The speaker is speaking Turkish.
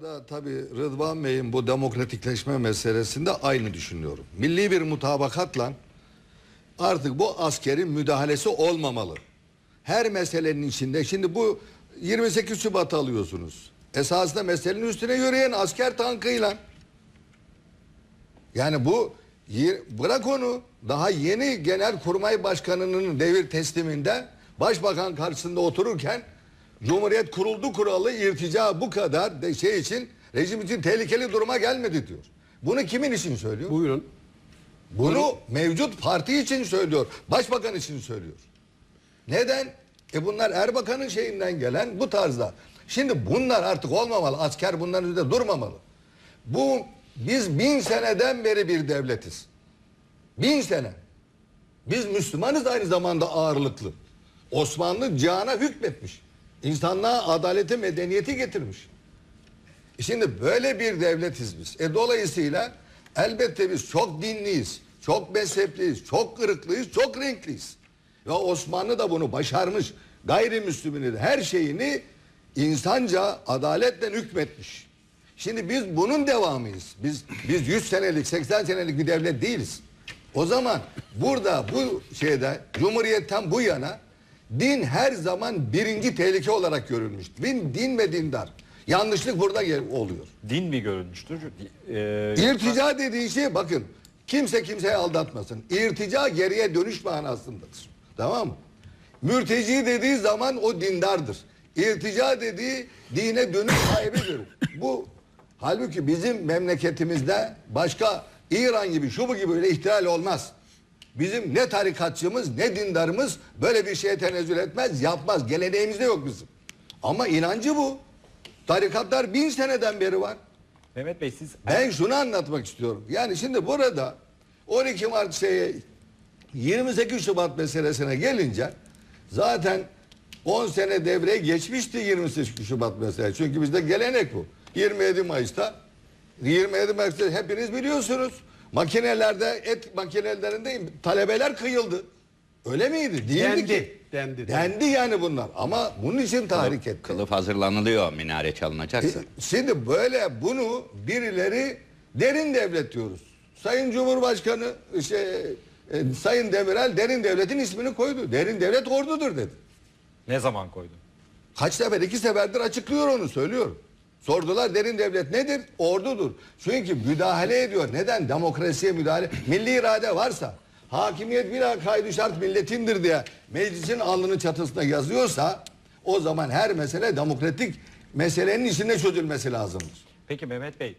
konuda tabii Rıdvan Bey'in bu demokratikleşme meselesinde aynı düşünüyorum. Milli bir mutabakatla artık bu askerin müdahalesi olmamalı. Her meselenin içinde şimdi bu 28 Şubat alıyorsunuz. Esasında meselenin üstüne yürüyen asker tankıyla yani bu bırak onu daha yeni genelkurmay başkanının devir tesliminde başbakan karşısında otururken Cumhuriyet kuruldu kuralı irtica bu kadar de şey için rejim için tehlikeli duruma gelmedi diyor. Bunu kimin için söylüyor? Buyurun. Bunu mevcut parti için söylüyor. Başbakan için söylüyor. Neden? E bunlar Erbakan'ın şeyinden gelen bu tarzda. Şimdi bunlar artık olmamalı. Asker bunların üzerinde durmamalı. Bu biz bin seneden beri bir devletiz. Bin sene. Biz Müslümanız aynı zamanda ağırlıklı. Osmanlı cihana hükmetmiş. İnsanlığa adaleti, medeniyeti getirmiş. E Şimdi böyle bir devletiz biz. E dolayısıyla elbette biz çok dinliyiz, çok mezhepliyiz, çok ırklıyız, çok renkliyiz. Ve Osmanlı da bunu başarmış. Gayrimüslimini de her şeyini insanca adaletle hükmetmiş. Şimdi biz bunun devamıyız. Biz biz 100 senelik, 80 senelik bir devlet değiliz. O zaman burada bu şeyde Cumhuriyet'ten bu yana din her zaman birinci tehlike olarak görülmüş. Din, din ve dindar. Yanlışlık burada oluyor. Din mi görülmüştür? Ee, İrtica dediği şey bakın kimse kimseyi aldatmasın. İrtica geriye dönüş manasındadır. Tamam mı? Mürteci dediği zaman o dindardır. İrtica dediği dine dönüş sahibidir. Bu halbuki bizim memleketimizde başka İran gibi şu bu gibi öyle ihtilal olmaz. Bizim ne tarikatçımız ne dindarımız böyle bir şeye tenezzül etmez yapmaz. Geleneğimizde yok bizim. Ama inancı bu. Tarikatlar bin seneden beri var. Mehmet Bey siz Ben şunu anlatmak istiyorum. Yani şimdi burada 12 Mart şeye 28 Şubat meselesine gelince zaten 10 sene devreye geçmişti 28 Şubat meselesi. Çünkü bizde gelenek bu. 27 Mayıs'ta 27 Mayıs'ta hepiniz biliyorsunuz. Makinelerde et makinelerinde talebeler kıyıldı. Öyle miydi? Değildi Dendi, ki. dendi. Dendi yani bunlar. Ama bunun için tahrik etti. Kılıf hazırlanılıyor minare çalınacaksa. E, Şimdi böyle bunu birileri derin devlet diyoruz. Sayın Cumhurbaşkanı şey, e, Sayın Demirel derin devletin ismini koydu. Derin devlet ordudur dedi. ne zaman koydun? Kaç sefer iki seferdir açıklıyor onu söylüyorum. Sordular derin devlet nedir? Ordudur. Çünkü müdahale ediyor. Neden? Demokrasiye müdahale. Milli irade varsa hakimiyet bir kaydı şart milletindir diye meclisin alnının çatısına yazıyorsa o zaman her mesele demokratik meselenin içinde çözülmesi lazımdır. Peki Mehmet Bey